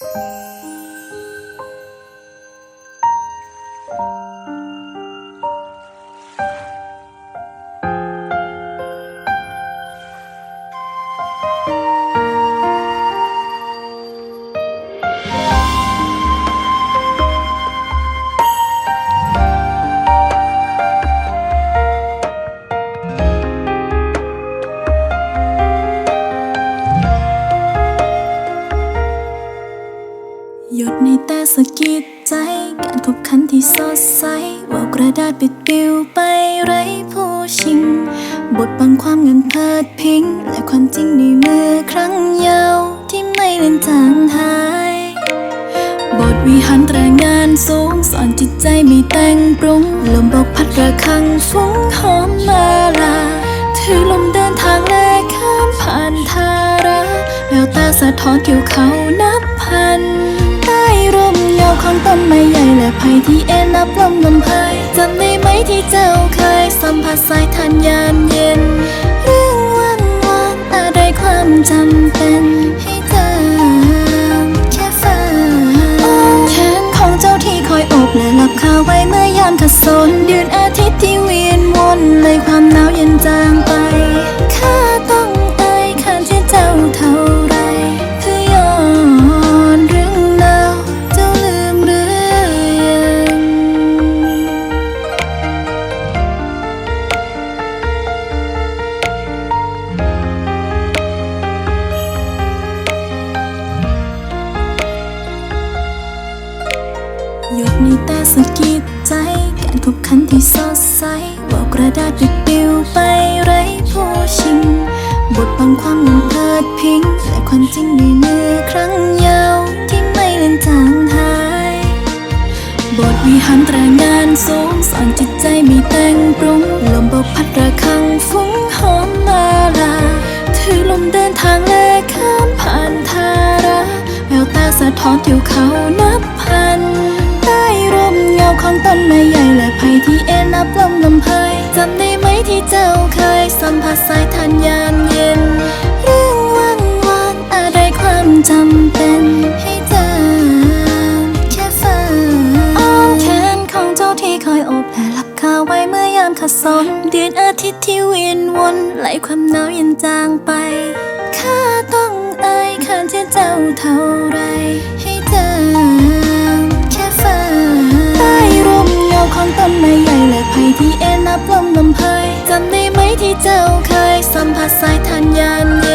Música หยดในแต่สะกิดใจ การขบคันที่สดใสว่าวกระดาษปิดปิวไปไร้ผู้ชิง บทบังความเงินเพิดพิง และความจริงในมือครั้งยาวที่ไม่เลือนจางหาย บทวิหารตรงานสูงสอนจิตใจไม่แต่งปรุง ลมบอกพัดระคังฟุ้งหอมมาลา ถือลมเดินทางและข้ามผ่านทาราแววตาสะท้อนเกี่ยวเขานับพัน ใต้ร่มเงาของต้นไม้ใหญ่และไผ่ที่เอ็นนับลมลมพายจำได้ไหมที่เจ้าเคยสัมผัสสายทานยาม หยดในตาสะกิดใจ การขบคันที่สดใสว่าวกระดาษปิดปิวไปไร้ผู้ชิง บทบังความเงินเพิดพิงและความจริงในมือครั้งยาวที่ไม่เลือนจางหาย บทวิหารตรงานสูงสอนจิตใจไม่แต่งปรุงลมบอกพัดระคังฟุ้งหอมมาลาถือลมเดินทางและข้ามผ่านทาราแววตาสะท้อนทิวเขานับพัน ที่เอ็นนับลมลมพายจำได้ไหมที่เจ้าเคยสัมผัสสายทานยามเย็น เรื่องวันวานอะไรความจำเป็นให้จำแค่ฝันอ้อมแขนของเจ้าที่คอยโอบและหลับคาไว้เมื่อยามขัดสนเดือนอาทิตย์ที่เวียนวนไหลความหนาวเย็นจางไปข้าต้องอ่ยขานที่เจ้าเท่าไร นับลมลมพายจำได้ไหมที่เจ้าเคยสัมผัสสายทานยาน